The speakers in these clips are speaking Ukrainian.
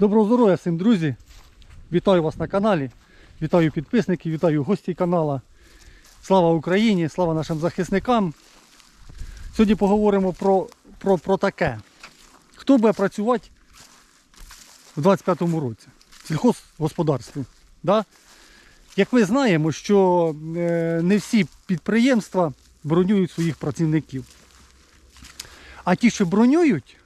Доброго здоров'я всім, друзі! Вітаю вас на каналі, вітаю підписників, вітаю гості канала. Слава Україні, слава нашим захисникам. Сьогодні поговоримо про, про, про таке. Хто буде працювати в 25-му році в сільхозгосподарстві? Да? Як ми знаємо, що е, не всі підприємства бронюють своїх працівників. А ті, що бронюють,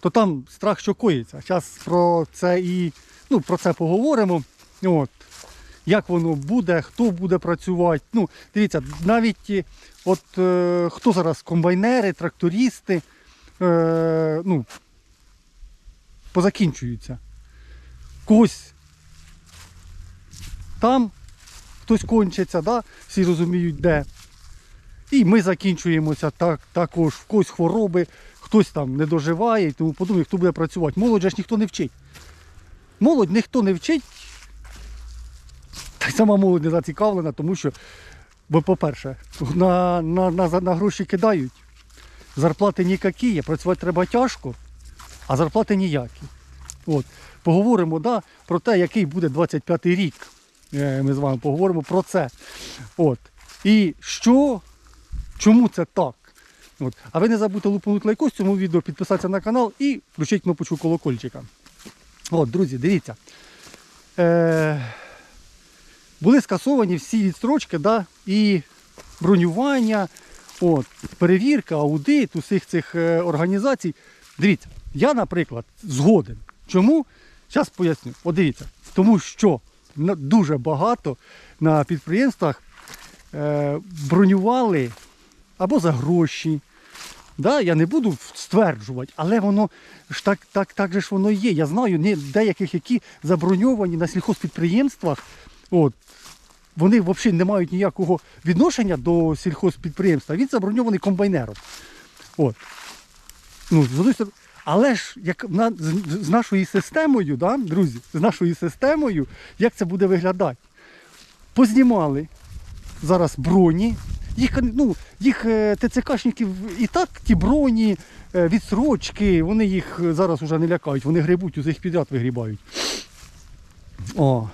то там страх що коїться. Зараз про це і ну, про це поговоримо. От. Як воно буде, хто буде працювати. Ну, дивіться, навіть е, от е, хто зараз комбайнери, трактористи, е, ну, позакінчуються. Когось там, хтось кончиться, да? всі розуміють де. І ми закінчуємося так, також, в когось хвороби, хтось там не доживає і тому подумає, хто буде працювати. Молодь же ж ніхто не вчить. Молодь ніхто не вчить. Та й сама молодь не зацікавлена, тому що, бо, по-перше, на, на, на, на гроші кидають, зарплати ніякі, працювати треба тяжко, а зарплати ніякі. От. Поговоримо да, про те, який буде 25-й рік. Е, Ми з вами поговоримо про це. От. І що, чому це так? От. А ви не забудьте лупанути лайкос цьому відео, підписатися на канал і включити кнопочку колокольчика. От, друзі, дивіться. Е, були скасовані всі відстрочки да, і бронювання, от, перевірка, аудит усіх цих е, організацій. Дивіться, я, наприклад, згоден. Чому? Зараз поясню. От дивіться, тому що дуже багато на підприємствах е, бронювали або за гроші. Да, я не буду стверджувати, але воно ж так, так, так же ж воно є. Я знаю не, деяких, які заброньовані на сільхозпідприємствах. От, вони взагалі не мають ніякого відношення до сільхозпідприємства. Він заброньований комбайнером. От. Ну, але ж як на, з, з нашою системою, да, друзі, з нашою системою, як це буде виглядати? Познімали зараз броні. Їх, ну, їх е, ТЦКшників і так ті броні, е, відсрочки, вони їх зараз уже не лякають, вони грибуть, їх підряд вигрібають. О.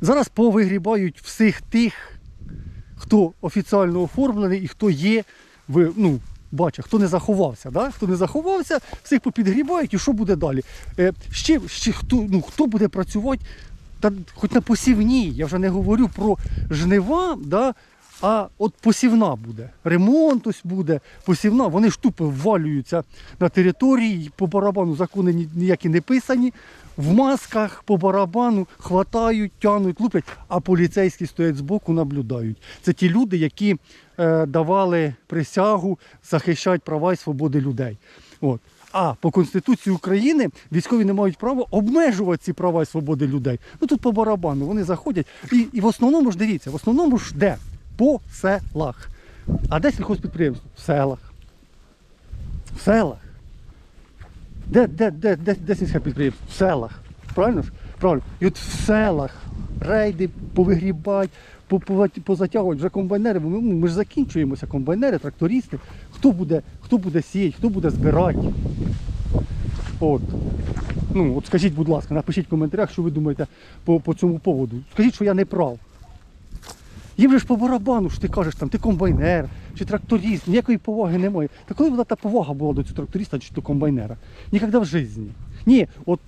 Зараз повигрібають всіх тих, хто офіціально оформлений і хто є, в, ну, бача, хто не заховався. Да? Хто не заховався, всіх попідгрібають і що буде далі? Е, ще, ще хто, ну, хто буде працювати, та, хоч на посівній, я вже не говорю про жнива, да? а от посівна буде. Ремонт ось буде, посівна, вони ж тупо ввалюються на території, по барабану закони ні- ніякі не писані, в масках по барабану хватають, тянуть, луплять, а поліцейські стоять збоку, наблюдають. Це ті люди, які е, давали присягу захищати права і свободи людей. От. А по Конституції України військові не мають права обмежувати ці права і свободи людей. Ну тут по барабану вони заходять. І, і в основному ж дивіться, в основному ж де? По селах. А де сільхозпідприємство? В селах. В селах. Де, де, де, де, де сільське підприємство? В селах. Правильно ж? Правильно. І от в селах рейди повигрібати, по- по- позатягувати вже комбайнери. Ми, ми ж закінчуємося, комбайнери, трактористи. Хто буде, хто буде сіяти, хто буде збирати. От. Ну, от скажіть, будь ласка, напишіть в коментарях, що ви думаєте по, по цьому поводу. Скажіть, що я не прав. Їм же ж по барабану, що ти кажеш, там, ти комбайнер чи тракторист, ніякої поваги немає. Та коли була та повага була до цього тракториста чи до комбайнера? Ніколи в житті. Ні, от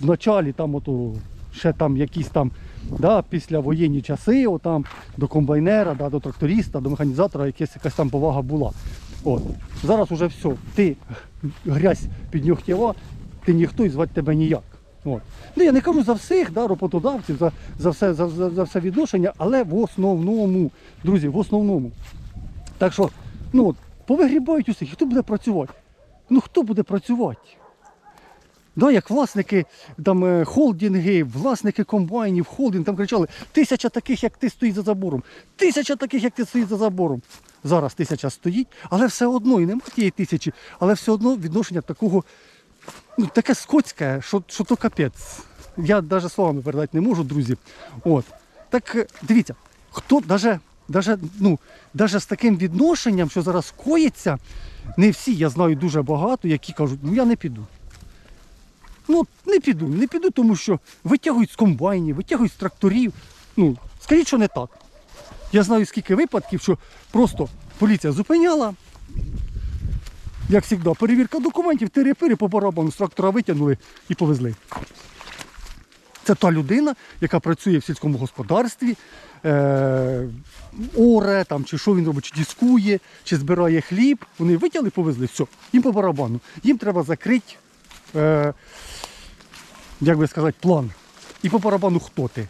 в началі там ото, ще там якісь там, да, після воєнні часи, отам, до комбайнера, да, до тракториста, до механізатора якась, якась там повага була. От. Зараз уже все, ти грязь піднюхтєва, ти ніхто і звати тебе ніяк. От. Ну, я не кажу за всіх да, роботодавців, за, за, все, за, за, все відношення, але в основному, друзі, в основному. Так що, ну, от, повигрібають усіх, хто буде працювати? Ну хто буде працювати? Да, як власники там, е, холдинги, власники комбайнів, холдинг, там кричали, тисяча таких, як ти стоїть за забором, тисяча таких, як ти стоїть за забором. Зараз тисяча стоїть, але все одно, і нема тієї тисячі, але все одно відношення такого, ну, таке скотське, що, що то капець. Я навіть словами передати не можу, друзі. От. Так е, дивіться, хто даже, даже, ну, даже з таким відношенням, що зараз коїться, не всі, я знаю дуже багато, які кажуть, ну я не піду. Ну, не піду, не піду, тому що витягують з комбайнів, витягують з тракторів. Ну, скажіть, що не так. Я знаю скільки випадків, що просто поліція зупиняла. Як завжди, перевірка документів, тири-пири по барабану з трактора витягнули і повезли. Це та людина, яка працює в сільському господарстві, е- оре там, чи що він робить, чи дискує, чи збирає хліб. Вони витягли, повезли, все, їм по барабану. Їм треба закрити, е- як би сказати, план. І по барабану хто ти.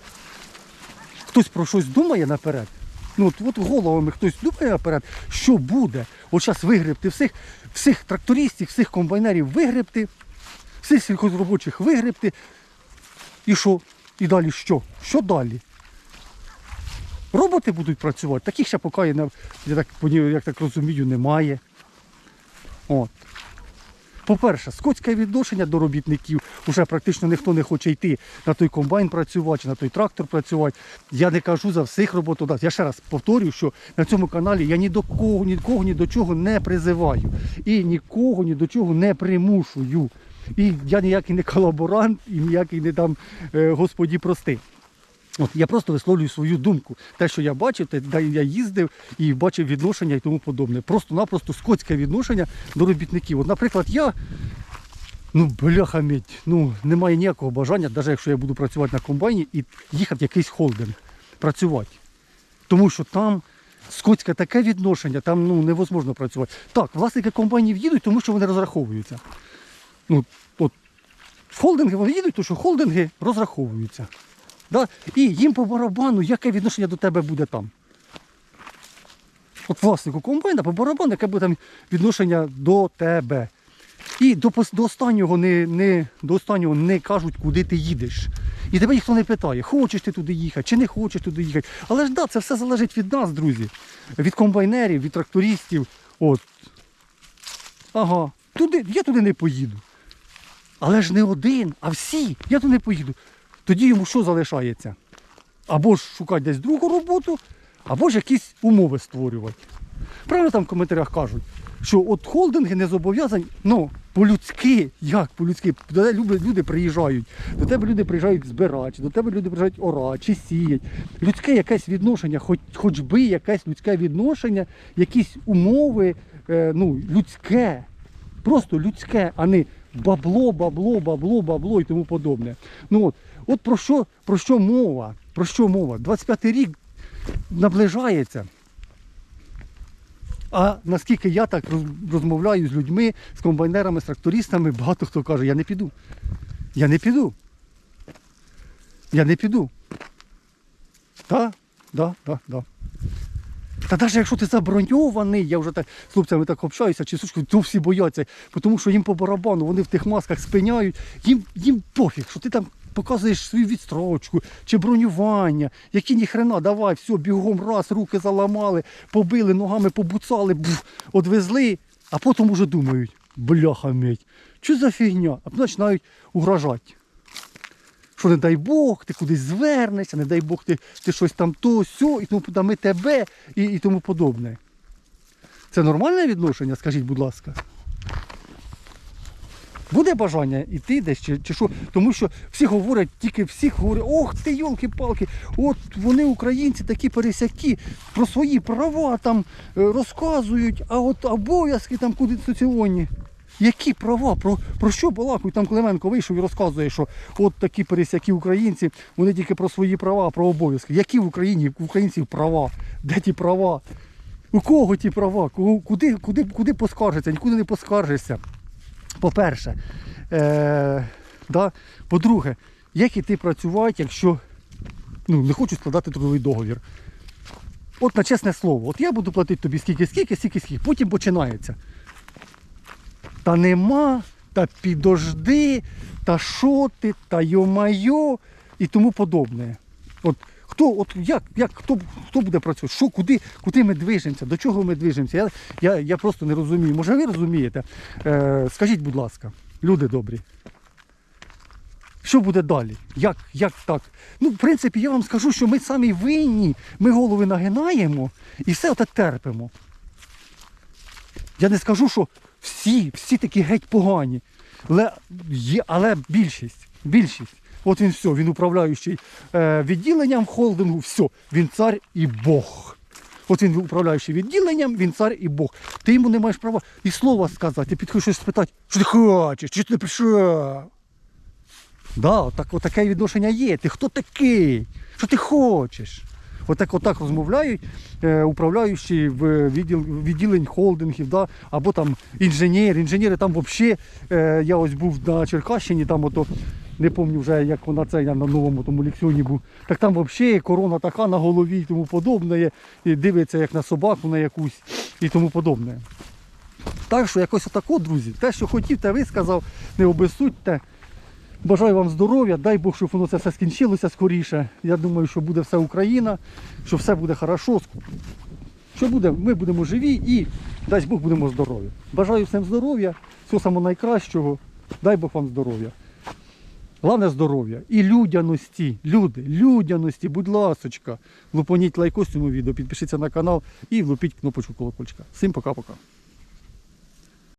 Хтось про щось думає наперед. Ну, от, от головами хтось думає наперед, що буде. От зараз вигребти всіх, всіх трактористів, всіх комбайнерів вигребти, всіх сільхозробочих вигребти. І що? І далі що? Що далі? Роботи будуть працювати. Таких ще поки я, я так, як так розумію, немає. От. По-перше, скотське відношення до робітників. Уже практично ніхто не хоче йти на той комбайн працювати, чи на той трактор працювати. Я не кажу за всіх роботодавців. Я ще раз повторюю, що на цьому каналі я ні до кого, ні до кого, ні до чого не призиваю. І нікого ні до чого не примушую. І я ніякий не колаборант, і ніякий не там е, Господі прости. От я просто висловлюю свою думку. Те, що я бачив, те, де я їздив і бачив відношення і тому подобне. Просто-напросто скотське відношення до робітників. От, наприклад, я, ну, бляха мідь, ну, немає ніякого бажання, навіть якщо я буду працювати на комбайні і їхати в якийсь холдинг працювати. Тому що там скотське таке відношення, там ну, невозможно працювати. Так, власники комбайнів їдуть, тому що вони розраховуються. Ну, от, холдинги вони їдуть, тому що холдинги розраховуються. Да? І їм по барабану, яке відношення до тебе буде там. От власнику комбайна по барабану, яке буде там відношення до тебе. І до, до, останнього не, не, до останнього не кажуть, куди ти їдеш. І тебе ніхто не питає, хочеш ти туди їхати, чи не хочеш туди їхати. Але ж да, це все залежить від нас, друзі. Від комбайнерів, від трактористів. От. Ага, туди, я туди не поїду. Але ж не один, а всі. Я туди не поїду. Тоді йому що залишається? Або ж шукати десь другу роботу, або ж якісь умови створювати. Правильно там в коментарях кажуть, що от холдинги не зобов'язані, ну, по-людськи, як по-людськи, до тебе люди, приїжджають, до тебе люди приїжджають збирати, до тебе люди приїжджають орати чи сіять. Людське якесь відношення, хоч, хоч би якесь людське відношення, якісь умови, е, ну, людське, просто людське, а не бабло, бабло, бабло, бабло і тому подобне. Ну от, от про що, про що мова? Про що мова? 25-й рік наближається. А наскільки я так розмовляю з людьми, з комбайнерами, з трактористами, багато хто каже, я не піду. Я не піду. Я не піду. Так, так, так, так. Та навіть якщо ти заброньований, я вже так з хлопцями так общаюся, чи сушку, то всі бояться, тому що їм по барабану, вони в тих масках спиняють, їм, їм пофіг, що ти там показуєш свою відстрочку чи бронювання, які ніхрена, давай, все, бігом раз, руки заламали, побили, ногами побуцали, бф, одвезли, а потім уже думають, бляха мить, що за фігня? А починають угрожати що не дай Бог, ти кудись звернешся, не дай Бог, ти, ти щось там то, сьо, і тому ми тебе і, і тому подобне. Це нормальне відношення, скажіть, будь ласка. Буде бажання йти десь чи, чи що? Тому що всі говорять, тільки всі говорять, ох ти йолки-палки, от вони українці такі пересякі, про свої права там е, розказують, а от обов'язки там конституційні. Які права? Про, про що балакають? Там Клименко вийшов і розказує, що от такі пересякі українці, вони тільки про свої права, про обов'язки. Які в Україні в українців права? Де ті права? У кого ті права? Куди, куди, куди поскаржиться? Нікуди не поскаржишся. По-перше, е, да? по-друге, як іти працювати, якщо ну, не хочу складати трудовий договір. От на чесне слово, от я буду платити тобі скільки, скільки, скільки, скільки. Потім починається. Та нема, та підожди, та що ти, та йо-майо і тому подобне. От хто, от як, як хто, хто буде працювати? Що, куди, куди ми движемося? До чого ми движемося? Я, я, я просто не розумію. Може ви розумієте? Е, скажіть, будь ласка, люди добрі. Що буде далі? Як, як так? Ну, в принципі, я вам скажу, що ми самі винні, ми голови нагинаємо і все оте терпимо. Я не скажу, що всі, всі такі геть погані. Але, є, але більшість, більшість. От він все, він управляючий е, відділенням холдингу, все, він цар і Бог. От він управляючий відділенням, він цар і Бог. Ти йому не маєш права і слова сказати, ти підходиш щось спитати, що ти хочеш, чи ти прийшов? Да, так, отаке відношення є. Ти хто такий? Що ти хочеш? Отак, отак розмовляють е, управляючі в відділ, відділень холдингів, да? або там інженери. Інженери там взагалі, е, я ось був на Черкащині, там ото, не пам'ятаю вже, як вона це, я на новому тому ліксіоні був. Так там взагалі корона така на голові і тому подобне, і дивиться як на собаку на якусь і тому подобне. Так що якось отако, друзі, те, що хотів, те висказав, не обесудьте. Бажаю вам здоров'я, дай Бог, щоб воно це все скінчилося скоріше. Я думаю, що буде все Україна, що все буде хорошо. Що буде, ми будемо живі і дай Бог будемо здорові. Бажаю всім здоров'я, всього самого найкращого. Дай Бог вам здоров'я. Головне здоров'я і людяності. Люди, людяності, будь ласочка. Лупоніть лайкос цьому відео, підпишіться на канал і влупіть кнопочку колокольчика. Всім пока-пока.